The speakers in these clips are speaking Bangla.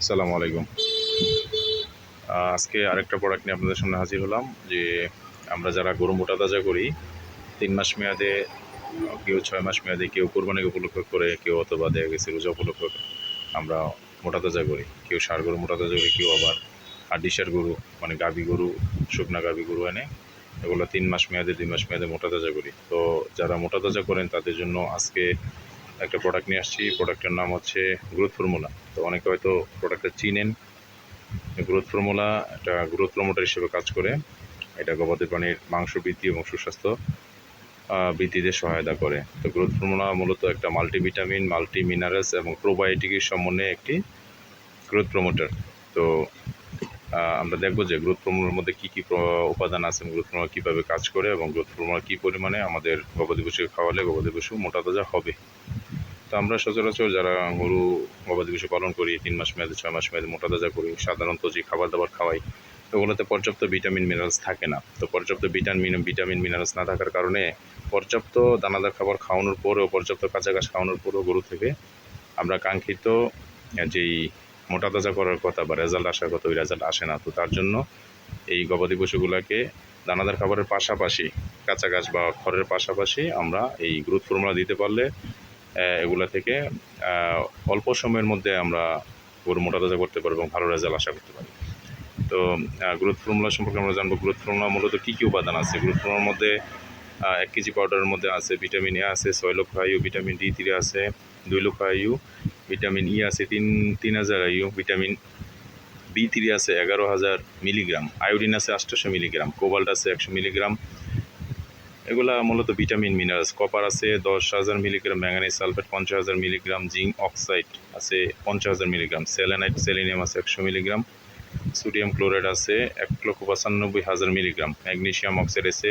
আসসালামু আলাইকুম। আজকে আরেকটা প্রোডাক্ট নিয়ে আপনাদের সামনে হাজির হলাম যে আমরা যারা গরু মোটা তাজা করি, তিন মাস মেয়াদে, কেউ ছয় মাস মেয়াদে কেউ কোরবানি উপলক্ষ করে, কেউ অথবা দেখা গেছে রোজা উপলক্ষ আমরা মোটা তাজা করি। কেউ সার গরু মোটা তাজা করি, কেউ আবার হাড্ডিসার গরু মানে গাভী গরু, শুকনা গাভী গরু এনে এগুলো তিন মাস মেয়াদে দুই মাস মেয়াদে মোটা তাজা করি। তো যারা মোটা তাজা করেন, তাদের জন্য আজকে একটা প্রোডাক্ট নিয়ে আসছি। প্রোডাক্টের নাম হচ্ছে গ্রোথ ফর্মুলা তো অনেকে হয়তো প্রোডাক্টটা চিনেন। গ্রোথ ফর্মুলা একটা গ্রোথ প্রমোটার হিসেবে কাজ করে। এটা গবাদি প্রাণীর মাংস বৃদ্ধি এবং সুস্বাস্থ্য বৃদ্ধিতে সহায়তা করে। তো গ্রোথ ফর্মুলা মূলত একটা মাল্টিভিটামিন মাল্টি মিনারেলস এবং প্রোবায়োটিকের সমন্বয়ে একটি গ্রোথ প্রমোটার তো আমরা দেখব যে গ্রোথ ফর্মুলার মধ্যে কী কী উপাদান আছে গ্রোথ ফর্মুলা কীভাবে কাজ করে এবং গ্রোথ ফর্মুলা কী পরিমাণে আমাদের গবাদি পশুকে খাওয়ালে গবাদি পশু মোটা তাজা হবে। তো আমরা সচরাচর যারা গরু গবাদি পশু পালন করি, তিন মাস মেয়াদে, ছয় মাস মেয়াদে মোটা তাজা করি, সাধারণত যে খাবার দাবার খাওয়াই ওগুলোতে পর্যাপ্ত ভিটামিন মিনারেলস থাকে না। তো পর্যাপ্ত ভিটামিন ভিটামিন মিনারেলস না থাকার কারণে পর্যাপ্ত দানাদার খাবার খাওয়ানোর পরেও, পর্যাপ্ত কাঁচা ঘাস খাওয়ানোর পরেও গরু থেকে আমরা কাঙ্ক্ষিত যেই মোটা তাজা করার কথা বা রেজাল্ট আসার কথা, ওই রেজাল্ট আসে না। তো তার জন্য এই গবাদি পশুগুলোকে দানাদার খাবারের পাশাপাশি কাঁচা ঘাস বা খড়ের পাশাপাশি আমরা এই গ্রোথ ফর্মুলা দিতে পারলে এগুলা থেকে অল্প সময়ের মধ্যে আমরা গরু মোটা তাজা করতে পারব এবং ভালো রেজাল্ট আশা করতে পারি। তো গ্রোথ ফর্মুলা সম্পর্কে আমরা জানব গ্রোথ ফর্মুলা মূলত কী কী উপাদান আছে? গ্রোথ ফর্মুলার মধ্যে এক কেজি পাউডারের মধ্যে আছে ভিটামিন এ আছে, ছয় লক্ষ আইউ ভিটামিন ডি থ্রি আছে, দুই লক্ষ আইউ ভিটামিন ই আছে তিন তিন হাজার আইউ ভিটামিন বি থ্রি আছে এগারো হাজার মিলিগ্রাম আয়োডিন আছে আটশোশো মিলিগ্রাম কোবাল্ট আছে একশো মিলিগ্রাম এগুলা মূলত ভিটামিন, মিনারেলস। কপার আছে দশ হাজার মিলিগ্রাম ম্যাঙ্গানিজ সালফেট পঞ্চাশ হাজার মিলিগ্রাম, জিঙ্ক অক্সাইড আছে পঞ্চাশ হাজার মিলিগ্রাম, সেলেনাইট, সেলিনিয়াম আছে একশো মিলিগ্রাম, সোডিয়াম ক্লোরাইড আছে এক লক্ষ পঁচানব্বই হাজার মিলিগ্রাম, ম্যাগনেশিয়াম অক্সাইড আছে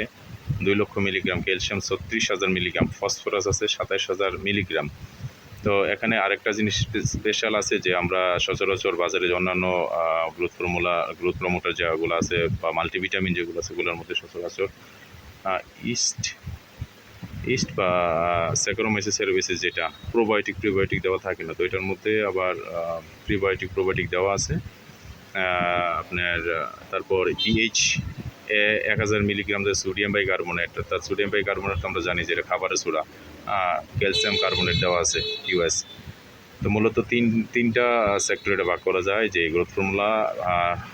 দুই লক্ষ মিলিগ্রাম, ক্যালসিয়াম ছত্রিশ হাজার মিলিগ্রাম, ফসফরাস আছে সাতাশ হাজার মিলিগ্রাম। তো এখানে আরেকটা জিনিস স্পেশাল আছে যে আমরা সচরাচর বাজারে যে অন্যান্য গ্রোথ ফর্মুলা গ্রোথ প্রমোটার যেগুলো আছে বা মাল্টিভিটামিন যেগুলো আছে সেগুলোর মধ্যে সচরাচর ইস্ট ইস্ট বা স্যাকারোমাইসিস সেরোবিসিস যেটা প্রোবায়োটিক প্রিবায়োটিক দেওয়া থাকে না, তো এটার মধ্যে আবার প্রিবায়োটিক প্রোবায়োটিক দেওয়া আছে। আপনার তারপর ইএইচ এক হাজার মিলিগ্রাম যে সোডিয়াম বাই কার্বনেট তার সোডিয়াম বাই কার্বনেট আমরা জানি যে এটা খাবারের সোডা ক্যালসিয়াম কার্বনেট দেওয়া আছে ইউএস তো মূলত তিন, তিনটা সেক্টরে ভাগ করা যায়, যে গ্রোথ ফর্মুলা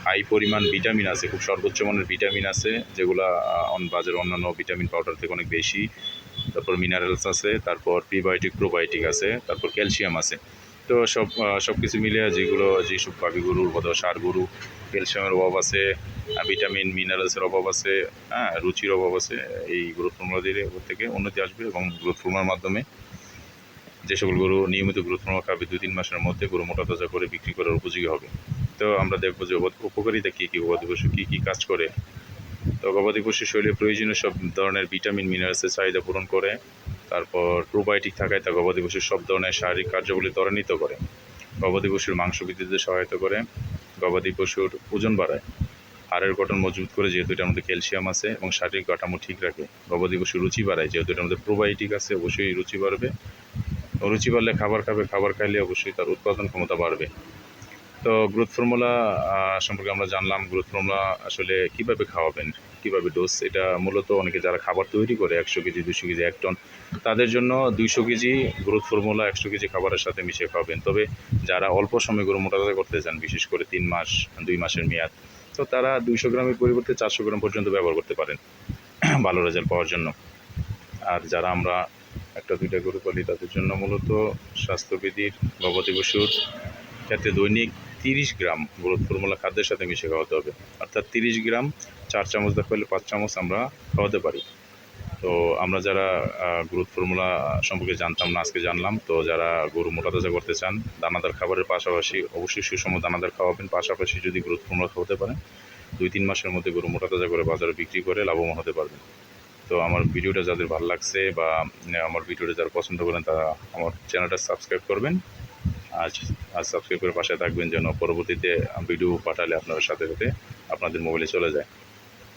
হাই পরিমাণ ভিটামিন আছে, খুব সর্বোচ্চ মানের ভিটামিন আছে, যেগুলা অন বাজারে অন্যান্য ভিটামিন পাউডার থেকে অনেক বেশি। তারপর মিনারেলস আছে, তারপর প্রিবায়োটিক প্রোবায়োটিক আছে, তারপর ক্যালসিয়াম আছে। তো সব সব কিছু মিলে যেগুলো, যেসব পাবি গরুর বোধ সার গরু ক্যালসিয়ামের অভাব আছে ভিটামিন মিনারেলসের অভাব আছে হ্যাঁ রুচির অভাব আছে, এই গ্রোথ ফর্মুলা দিলে থেকে উন্নতি আসবে এবং গ্রোথ ফর্মুলার মাধ্যমে যে সকল গরু, নিয়মিত গ্রোথ খাবে, দুই, তিন মাসের মধ্যে গরু মোটা তাজা করে বিক্রি করার উপযোগী হবে। তো আমরা দেখব যে উপকারিতা কী কী গবাদি পশু কী কী কাজ করে। তো গবাদি পশু শরীরে প্রয়োজনীয় সব ধরনের ভিটামিন, মিনারেলসের চাহিদা পূরণ করে। তারপর প্রোবায়োটিক থাকায় তা গবাদি পশুর সব ধরনের শারীরিক কার্যাবলী ত্বরান্বিত করে। গবাদি পশুর মাংস বৃদ্ধিতে সহায়তা করে। গবাদি পশুর ওজন বাড়ায়। হাড়ের গঠন মজবুত করে যেহেতু এটার মধ্যে ক্যালসিয়াম আছে এবং শারীরিক কাঠামো ঠিক রাখে। গবাদি পশুর রুচি বাড়ায়, যেহেতু এটার মধ্যে প্রোবায়োটিক আছে, অবশ্যই রুচি বাড়বে। রুচি বাড়লে খাবার খাবে, খাবার খাইলে অবশ্যই তার উৎপাদন ক্ষমতা বাড়বে। তো গ্রোথ ফর্মুলা সম্পর্কে আমরা জানলাম গ্রোথ ফর্মুলা আসলে কীভাবে খাওয়াবেন, কীভাবে ডোজ এটা মূলত অনেকে যারা খাবার তৈরি করে, একশো কেজি, দুশো কেজি, এক টন তাদের জন্য দুইশো কেজি গ্রোথ ফর্মুলা একশো কেজি খাবারের সাথে মিশিয়ে খাওয়াবেন। তবে যারা অল্প সময় গরু তাজা করতে চান, বিশেষ করে তিন মাস, দুই মাসের মেয়াদ, তো তারা দুইশো গ্রামের পরিবর্তে চারশো গ্রাম পর্যন্ত ব্যবহার করতে পারেন, ভালো রেজাল্ট পাওয়ার জন্য। আর যারা আমরা একটা দুইটা গরু পালি তাদের জন্য মূলত স্বাস্থ্যবিধির গবাদি পশুর ক্ষেত্রে দৈনিক তিরিশ গ্রাম গ্রোথ ফর্মুলা খাদ্যের সাথে মিশে খাওয়াতে হবে। অর্থাৎ তিরিশ গ্রাম, চার চামচ দেখা হলে পাঁচ চামচ আমরা খাওয়াতে পারি। তো আমরা যারা গ্রোথ ফর্মুলা সম্পর্কে জানতাম না, আজকে জানলাম। তো যারা গরু মোটা তাজা করতে চান, দানাদার খাবারের পাশাপাশি অবশ্যই সুষম দানাদার খাওয়াবেন। পাশাপাশি যদি গ্রোথ ফর্মুলা খাওয়াতে পারেন, দুই তিন মাসের মধ্যে গরু মোটা তাজা করে বাজারে বিক্রি করে লাভবান হতে পারবেন। তো আমার ভিডিওটা যাদের ভালো লাগছে বা আমার ভিডিওটা যারা পছন্দ করেন, তারা আমার চ্যানেলটা সাবস্ক্রাইব করবেন। আজ আজ সাবস্ক্রাইব করে পাশে থাকবেন যেন পরবর্তীতে ভিডিও পাঠালে আপনার সাথে সাথে আপনাদের মোবাইলে চলে যায়।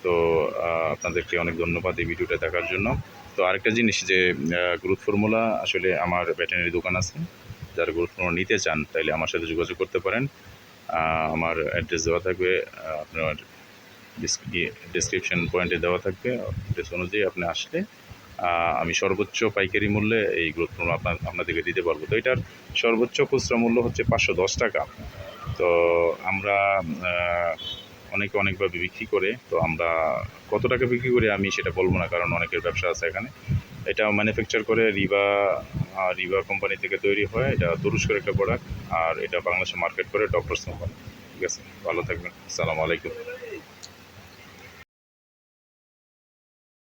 তো আপনাদেরকে অনেক ধন্যবাদ এই ভিডিওটা দেখার জন্য। তো আরেকটা জিনিস যে গ্রোথ ফর্মুলা আসলে আমার ভেটেনারি দোকান আছে। যারা গ্রোথ ফর্মুলা নিতে চান, তাইলে আমার সাথে যোগাযোগ করতে পারেন। আমার অ্যাড্রেস দেওয়া থাকবে আপনার ডিসক্রিপশন পয়েন্টে দেওয়া থাকবে অ্যাড্রেস অনুযায়ী আপনি আসলে আমি সর্বোচ্চ পাইকারি মূল্যে এই গ্রোথ পণ্য আপনার, আপনাদেরকে দিতে পারব। তো এটার সর্বোচ্চ খুচরা মূল্য হচ্ছে পাঁচশো দশ টাকা। তো আমরা অনেকে অনেকভাবে বিক্রি করে, তো আমরা কত টাকা বিক্রি করি আমি সেটা বলব না, কারণ অনেকের ব্যবসা আছে এখানে। এটা ম্যানুফ্যাকচার করে রিবা রিবা কোম্পানি থেকে তৈরি হয়। এটা তুরস্কের একটা প্রোডাক্ট আর এটা বাংলাদেশে মার্কেট করে ডক্টরস কোম্পানি ঠিক আছে? ভালো থাকবেন। আসসালামু আলাইকুম।